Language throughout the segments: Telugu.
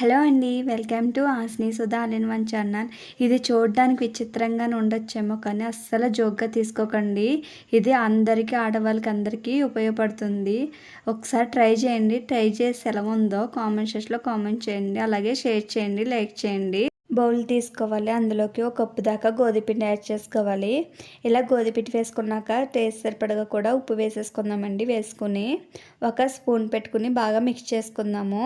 హలో అండి welcome to ఆస్ని Sudha all in one channel. ఇది చూడడానికి విచిత్రంగా ఉండొచ్చేమో కానీ అస్సలు జోక్గా తీసుకోకండి. ఇది అందరికీ ఆడవాళ్ళకి అందరికీ ఉపయోగపడుతుంది. ఒకసారి ట్రై చేయండి. ట్రై చేసి ఎలా ఉందో కామెంట్ సెక్షన్లో కామెంట్ చేయండి. అలాగే షేర్ చేయండి లైక్ చేయండి. బౌల్ తీసుకోవాలి. అందులోకి ఒక కప్పు దాకా గోధుమపిండి యాడ్ చేసుకోవాలి. ఇలా గోధుమపిండి వేసుకున్నాక టేస్ట్ సరిపడగా కూడా ఉప్పు వేసేసుకుందామండి వేసుకుని. ఒక స్పూన్ పెట్టుకుని బాగా మిక్స్ చేసుకుందాము.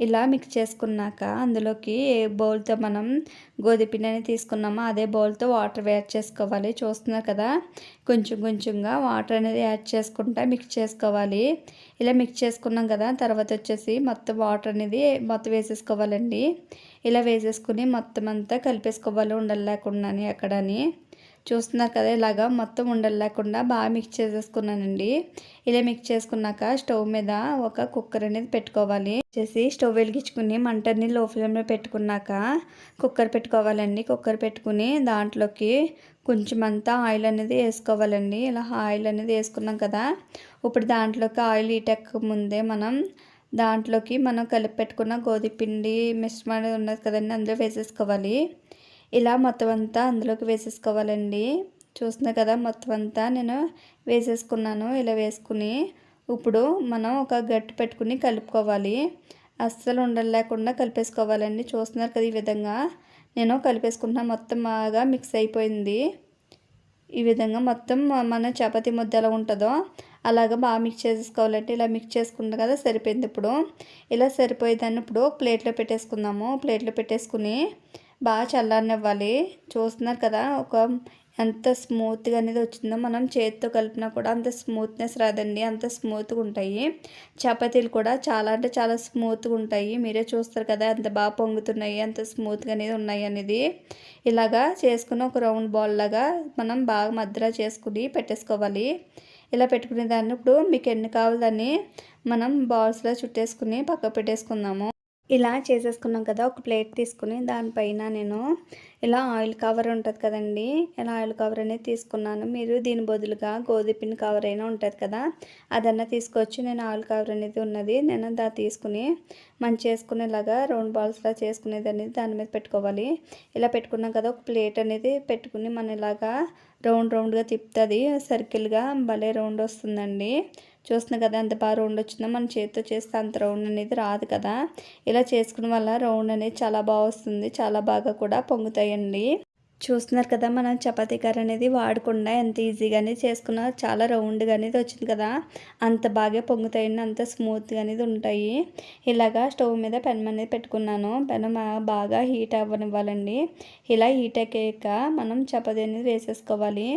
ఇలా మిక్స్ చేసుకున్నాక అందులోకి ఏ బౌల్తో మనం గోధుమపిండిని తీసుకున్నామో అదే బౌల్తో వాటర్ యాడ్ చేసుకోవాలి. చూస్తున్నారు కదా? కొంచెం కొంచెంగా వాటర్ అనేది యాడ్ చేసుకుంటా మిక్స్ చేసుకోవాలి. ఇలా మిక్స్ చేసుకున్నాం కదా? తర్వాత వచ్చేసి మొత్తం వాటర్ అనేది మొత్తం వేసేసుకోవాలండి. ఇలా వేసేసుకుని మొత్తం అంతా కలిపేసుకోవాలి ఉండలు లేకుండా అక్కడని. చూస్తున్నారు కదా ఇలాగా మొత్తం ఉండలు లేకుండా బాగా మిక్స్ చేసేసుకున్నానండి. ఇలా మిక్స్ చేసుకున్నాక స్టవ్ మీద ఒక కుక్కర్ అనేది పెట్టుకోవాలి. చేసి స్టవ్ వెలిగించుకుని మంటని లో ఫ్లేమ్లో పెట్టుకున్నాక కుక్కర్ పెట్టుకోవాలండి. కుక్కర్ పెట్టుకుని దాంట్లోకి కొంచెం అంతా ఆయిల్ అనేది వేసుకోవాలండి. ఇలా ఆయిల్ అనేది వేసుకున్నాం కదా ఇప్పుడు దాంట్లోకి ఆయిల్ ఈటెక్క ముందే మనం దాంట్లోకి మనం కలిపి పెట్టుకున్న గోధుమ పిండి మిశ్రమం ఉన్నది కదండి అందులో వేసేసుకోవాలి. ఇలా మొత్తం అంతా అందులోకి వేసేసుకోవాలండి. చూస్తున్నా కదా మొత్తం అంతా నేను వేసేసుకున్నాను. ఇలా వేసుకుని ఇప్పుడు మనం ఒక గట్టి పెట్టుకుని కలుపుకోవాలి. అస్సలు ఉండలేకుండా కలిపేసుకోవాలండి. చూస్తున్నారు కదా ఈ విధంగా. నేను కలిపేసుకుంటున్నా మొత్తం బాగా మిక్స్ అయిపోయింది. ఈ విధంగా మొత్తం మన చపాతీ ముద్ద ఎలా ఉంటుందో అలాగా బాగా మిక్స్ చేసుకోవాలంటే ఇలా మిక్స్ చేసుకుంటాం కదా సరిపోయింది ఇప్పుడు. ఇలా సరిపోయేదాన్ని ఇప్పుడు ప్లేట్లో పెట్టేసుకుందాము. ప్లేట్లో పెట్టేసుకుని బాగా చల్లారనివ్వాలి. చూస్తున్నారు కదా ఒక ఎంత స్మూత్గా అనేది వచ్చిందో మనం చేతితో కలిపినా కూడా అంత స్మూత్నెస్ రాదండి. అంత స్మూత్గా ఉంటాయి. చపాతీలు కూడా చాలా అంటే చాలా స్మూత్గా ఉంటాయి. మీరే చూస్తారు కదా ఎంత బాగా పొంగుతున్నాయి అంత స్మూత్గా అనేది ఉన్నాయి అనేది. ఇలాగా చేసుకుని ఒక రౌండ్ బాల్ లాగా మనం బాగా మధ్యలో చేసుకుని పెట్టేసుకోవాలి. ఇలా పెట్టుకునే దాన్ని ఇప్పుడు మీకు ఎన్ని కావాలని మనం బాల్స్లో చుట్టేసుకుని పక్క పెట్టేసుకుందాము. ఇలా చేసేసుకున్నాం కదా ఒక ప్లేట్ తీసుకుని దానిపైన నేను ఇలా ఆయిల్ కవర్ ఉంటుంది కదండి. ఇలా ఆయిల్ కవర్ అనేది తీసుకున్నాను. మీరు దీని బదులుగా గోధుమ కవర్ అయినా ఉంటుంది కదా అదన్నా తీసుకొచ్చి నేను ఆయిల్ కవర్ అనేది ఉన్నది నేను దాన్ని తీసుకుని మంచి చేసుకునేలాగా రౌండ్ బాల్స్లా చేసుకునేది అనేది దాని మీద పెట్టుకోవాలి. ఇలా పెట్టుకున్నాం కదా ఒక ప్లేట్ అనేది పెట్టుకుని మన ఇలాగా రౌండ్ రౌండ్గా తిప్పుతుంది. సర్కిల్గా భలే రౌండ్ వస్తుందండి. చూస్తున్నాం కదా ఎంత బాగా రౌండ్ వచ్చిందో మన చేతితో చేస్తే అంత రౌండ్ అనేది రాదు కదా. ఇలా చేసుకున్న వల్ల రౌండ్ అనేది చాలా బాగా వస్తుంది. చాలా బాగా కూడా ఉంటాయండి. చూస్తున్నారు కదా మనం చపాతీ కర్ర అనేది వాడకుండా ఎంత ఈజీగానే చేసుకున్నా చాలా రౌండ్గా అనేది వచ్చింది కదా. అంత బాగా పొంగుతాయండి అంత స్మూత్గా అనేది ఉంటాయి. ఇలాగా స్టవ్ మీద పెనం అనేది పెట్టుకున్నాను. పెనం బాగా హీట్ అవ్వనివ్వాలండి. ఇలా హీట్ అయ్యాక మనం చపాతీ అనేది వేసేసుకోవాలి.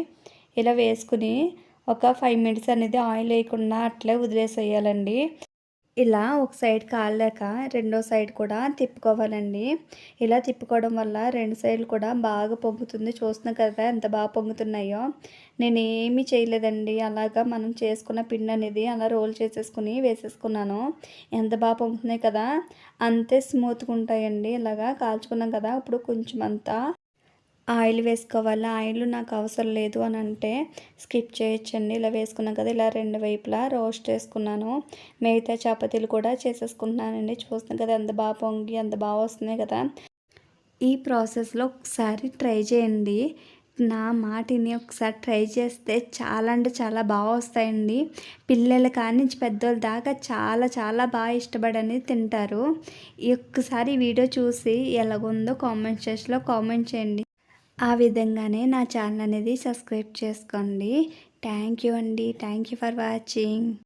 ఇలా వేసుకుని ఒక ఫైవ్ మినిట్స్ అనేది ఆయిల్ వేయకుండా అట్లే వదిలేసేయాలండి. ఇలా ఒక సైడ్ కాలేక రెండో సైడ్ కూడా తిప్పుకోవాలండి. ఇలా తిప్పుకోవడం వల్ల రెండు సైడ్లు కూడా బాగా పొంగుతుంది. చూస్తున్నాం కదా ఎంత బాగా పొంగుతున్నాయో. నేను ఏమీ చేయలేదండి. అలాగా మనం చేసుకున్న పిండి అనేది అలా రోల్ చేసేసుకుని వేసేసుకున్నాను. ఎంత బాగా పొంగుతున్నాయి కదా. అంతే స్మూత్గా ఉంటాయండి. ఇలాగా కాల్చుకున్నాం కదా. ఇప్పుడు కొంచెం అంతా ఆయిల్ వేసుకోవాలి? ఆయిల్ నాకు అవసరం లేదు అని అంటే స్కిప్ చేయొచ్చండి. ఇలా వేసుకున్నాం కదా ఇలా రెండు వైపులా రోస్ట్ చేసుకున్నాను. మిగతా చపాతీలు కూడా చేసేసుకుంటున్నానండి. చూస్తున్నాను కదా ఎంత బాగా పొంగి ఎంత బాగా వస్తున్నాయి కదా. ఈ ప్రాసెస్లో ఒకసారి ట్రై చేయండి. నా మాటిని ఒకసారి ట్రై చేస్తే చాలా అంటే చాలా బాగా వస్తాయండి. పిల్లల కానించి పెద్దోళ్ళ దాకా చాలా చాలా బాగా ఇష్టపడని తింటారు. ఒక్కసారి వీడియో చూసి ఎలాగుందో కామెంట్ సెక్షన్లో కామెంట్ చేయండి. ఆ విధంగానే నా ఛానల్ అనేది సబ్స్క్రైబ్ చేసుకోండి. థ్యాంక్ యూ అండి. Thank you for watching.